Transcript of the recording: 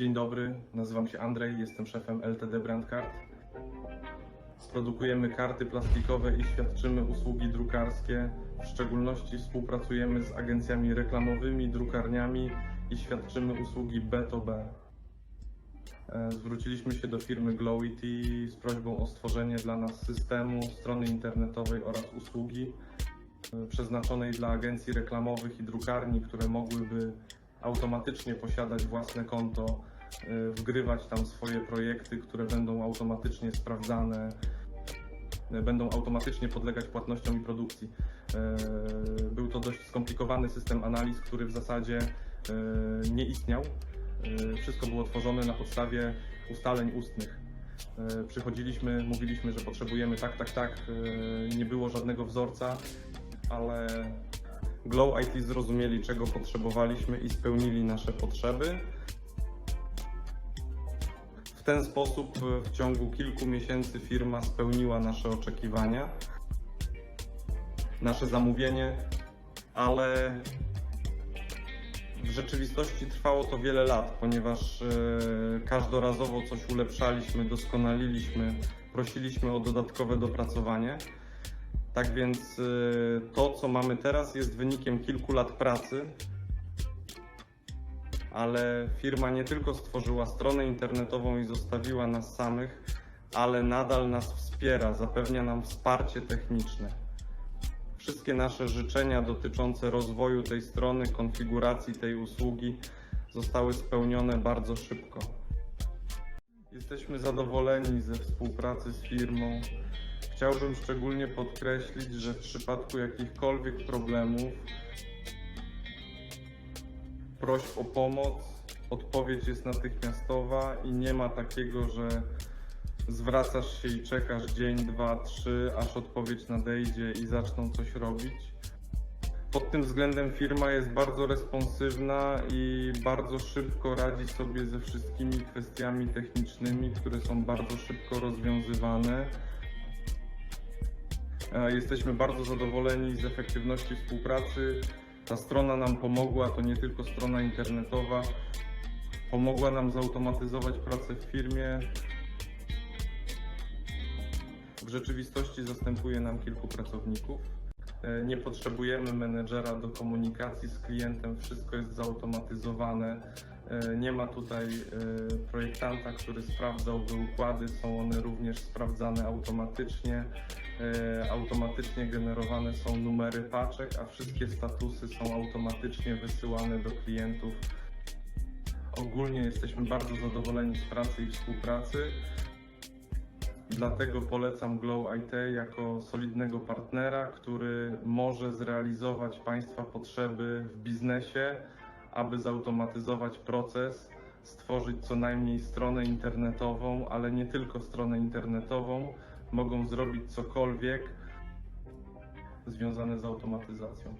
Dzień dobry, nazywam się Andrzej, jestem szefem LTD Brand Card. Produkujemy karty plastikowe i świadczymy usługi drukarskie. W szczególności współpracujemy z agencjami reklamowymi, drukarniami i świadczymy usługi B2B. E, Zwróciliśmy się do firmy Glowity z prośbą o stworzenie dla nas systemu, strony internetowej oraz usługi e, przeznaczonej dla agencji reklamowych i drukarni, które mogłyby automatycznie posiadać własne konto, y, wgrywać tam swoje projekty, które będą automatycznie sprawdzane, y, będą automatycznie podlegać płatnościom i produkcji. Y, Był to dość skomplikowany system analiz, który w zasadzie nie istniał. Wszystko było tworzone na podstawie ustaleń ustnych. Przychodziliśmy, mówiliśmy, że potrzebujemy tak, tak, tak. Nie było żadnego wzorca, ale Glow IT zrozumieli, czego potrzebowaliśmy i spełnili nasze potrzeby. W ten sposób e, w ciągu kilku miesięcy firma spełniła nasze oczekiwania, nasze zamówienie, ale w rzeczywistości trwało to wiele lat, ponieważ e, każdorazowo coś ulepszaliśmy, doskonaliliśmy, prosiliśmy o dodatkowe dopracowanie. Tak więc y, to, co mamy teraz, jest wynikiem kilku lat pracy, ale firma nie tylko stworzyła stronę internetową i zostawiła nas samych, ale nadal nas wspiera, zapewnia nam wsparcie techniczne. Wszystkie nasze życzenia dotyczące rozwoju tej strony, konfiguracji tej usługi zostały spełnione bardzo szybko. Jesteśmy zadowoleni ze współpracy z firmą. Chciałbym szczególnie podkreślić, że w przypadku jakichkolwiek problemów, prośb o pomoc, odpowiedź jest natychmiastowa i nie ma takiego, że zwracasz się i czekasz dzień, dwa, trzy, aż odpowiedź nadejdzie i zaczną coś robić. Pod tym względem firma jest bardzo responsywna i bardzo szybko radzi sobie ze wszystkimi kwestiami technicznymi, które są bardzo szybko rozwiązywane. E, Jesteśmy bardzo zadowoleni z efektywności współpracy. Ta strona nam pomogła, to nie tylko strona internetowa. Pomogła nam zautomatyzować pracę w firmie. W rzeczywistości zastępuje nam kilku pracowników. E, Nie potrzebujemy menedżera do komunikacji z klientem, wszystko jest zautomatyzowane. E, Nie ma tutaj e, projektanta, który sprawdzałby układy, są one również sprawdzane automatycznie. Automatycznie generowane są numery paczek, a wszystkie statusy są automatycznie wysyłane do klientów. Ogólnie jesteśmy bardzo zadowoleni z pracy i współpracy. Dlatego polecam Glow IT jako solidnego partnera, który może zrealizować Państwa potrzeby w biznesie, aby zautomatyzować proces, stworzyć co najmniej stronę internetową, ale nie tylko stronę internetową. Mogą zrobić cokolwiek związane z automatyzacją.